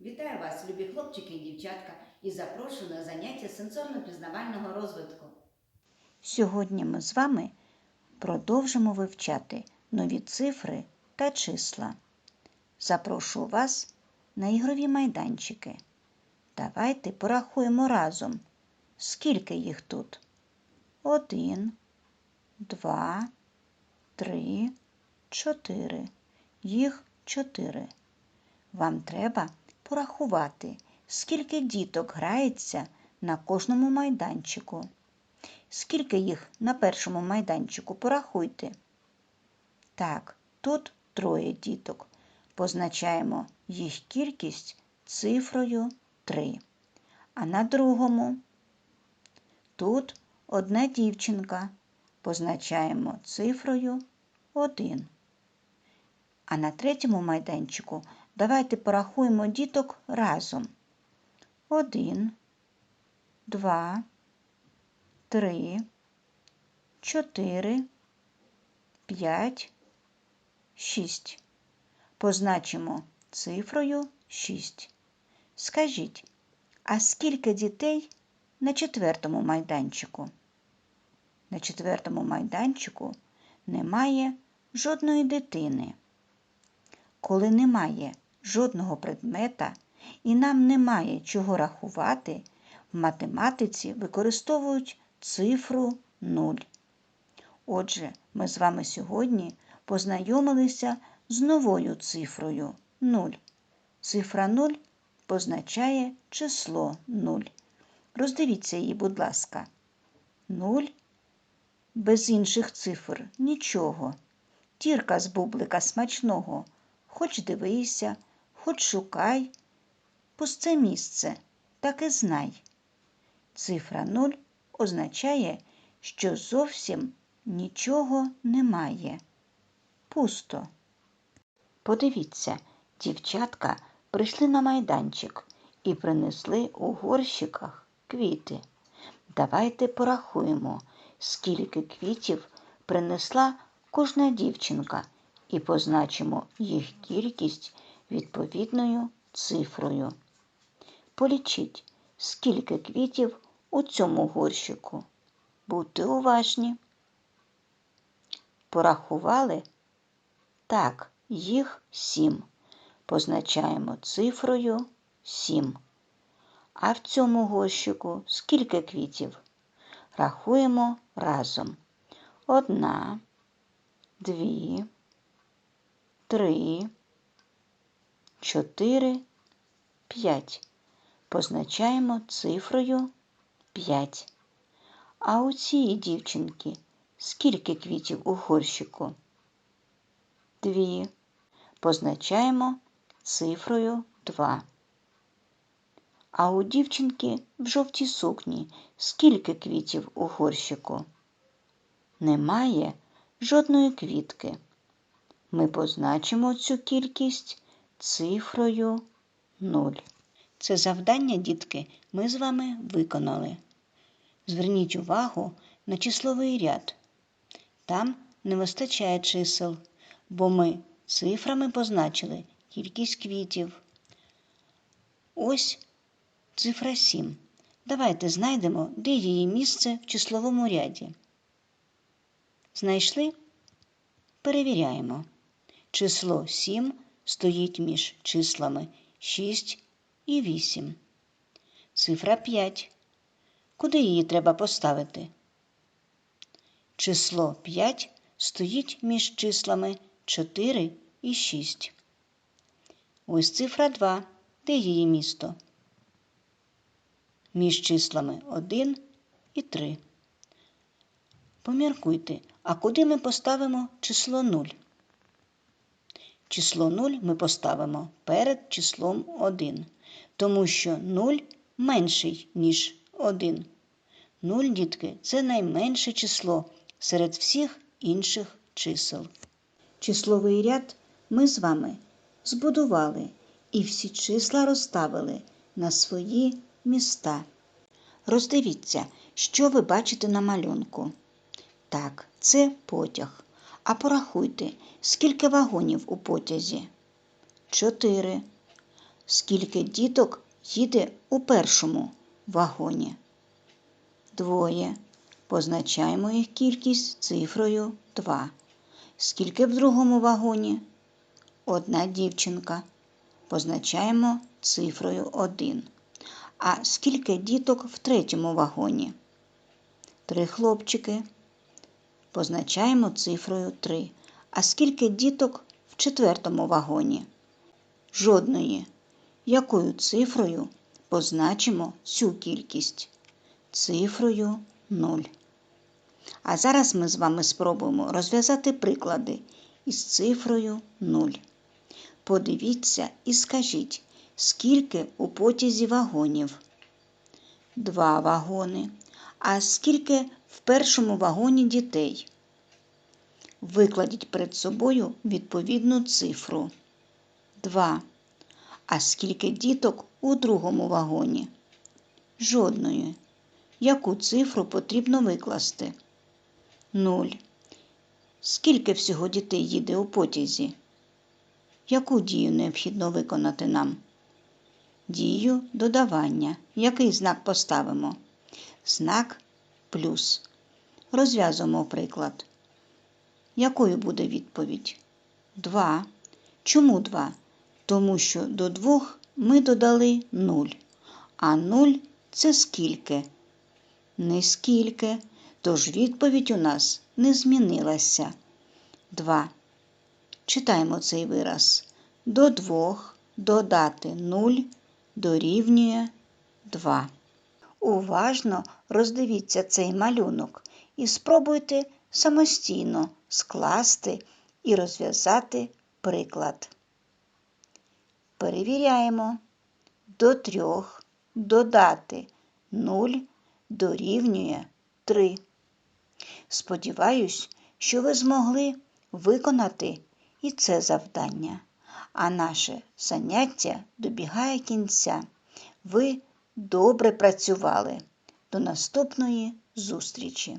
Вітаю вас, любі хлопчики і дівчатка, і запрошую на заняття сенсорно-пізнавального розвитку. Сьогодні ми з вами продовжимо вивчати нові цифри та числа. Запрошую вас на ігрові майданчики. Давайте порахуємо разом, скільки їх тут. Один, два, три, чотири. Їх чотири. Вам треба порахувати, скільки діток грається на кожному майданчику. Скільки їх на першому майданчику порахуйте. Так, тут троє діток. Позначаємо їх кількість цифрою 3. А на другому тут одна дівчинка. Позначаємо цифрою 1. А на третьому майданчику давайте порахуємо діток разом. 1, 2, три, чотири, п'ять, шість. Позначимо цифрою шість. Скажіть, а скільки дітей на четвертому майданчику? На четвертому майданчику немає жодної дитини. Коли немає жодного предмета і нам немає чого рахувати, в математиці використовують цифру 0. Отже, ми з вами сьогодні познайомилися з новою цифрою 0. Цифра 0 позначає число 0. Роздивіться її, будь ласка. 0 без інших цифр нічого. Тірка з бублика смачного. Хоч дивися, хоч шукай. Пусте місце, так і знай. Цифра 0 означає, що зовсім нічого немає. Пусто. Подивіться, дівчатка прийшли на майданчик і принесли у горщиках квіти. Давайте порахуємо, скільки квітів принесла кожна дівчинка і позначимо їх кількість відповідною цифрою. Полічіть, скільки квітів у цьому горщику. Будьте уважні. Порахували? Так, їх сім. Позначаємо цифрою сім. А в цьому горщику скільки квітів? Рахуємо разом. Одна, дві, три, чотири, п'ять. Позначаємо цифрою 5. А у цієї дівчинки скільки квітів у горщику? Дві. Позначаємо цифрою 2. А у дівчинки в жовтій сукні скільки квітів у горщику? Немає жодної квітки. Ми позначимо цю кількість цифрою 0. Це завдання, дітки, ми з вами виконали. Зверніть увагу на числовий ряд. Там не вистачає чисел, бо ми цифрами позначили кількість квітів. Ось цифра 7. Давайте знайдемо, де її місце в числовому ряді. Знайшли? Перевіряємо. Число 7 стоїть між числами 6 і 8. Цифра 5. Куди її треба поставити? Число 5 стоїть між числами 4 і 6. Ось цифра 2. Де її місто? Між числами 1 і 3. Поміркуйте, а куди ми поставимо число 0? Число 0 ми поставимо перед числом 1 тому що 0 менший, ніж 1. 0, дітки, це найменше число серед всіх інших чисел. Числовий ряд ми з вами збудували і всі числа розставили на свої міста. Роздивіться, що ви бачите на малюнку. Так, це потяг. А порахуйте, скільки вагонів у потязі? Чотири. Скільки діток їде у першому вагоні? Двоє. Позначаємо їх кількість цифрою 2. Скільки в другому вагоні? Одна дівчинка. Позначаємо цифрою 1. А скільки діток в третьому вагоні? Три хлопчики. Позначаємо цифрою 3. А скільки діток в четвертому вагоні? Жодної. Якою цифрою позначимо цю кількість? Цифрою 0. А зараз ми з вами спробуємо розв'язати приклади із цифрою 0. Подивіться і скажіть, скільки у потязі вагонів? Два вагони. А скільки першому вагоні дітей? Викладіть перед собою відповідну цифру. 2. А скільки діток у другому вагоні? Жодної. Яку цифру потрібно викласти? 0. Скільки всього дітей їде у потязі? Яку дію необхідно виконати нам? Дію додавання. Який знак поставимо? Знак плюс. Розв'язуємо приклад. Якою буде відповідь? 2. Чому 2? Тому що до 2 ми додали 0. А 0 це скільки? Не скільки. Тож відповідь у нас не змінилася. 2. Читаємо цей вираз. До 2 додати 0 дорівнює 2. Уважно роздивіться цей малюнок і спробуйте самостійно скласти і розв'язати приклад. Перевіряємо. До 3 додати 0 дорівнює 3. Сподіваюсь, що ви змогли виконати і це завдання. А наше заняття добігає кінця. Ви добре працювали. До наступної зустрічі!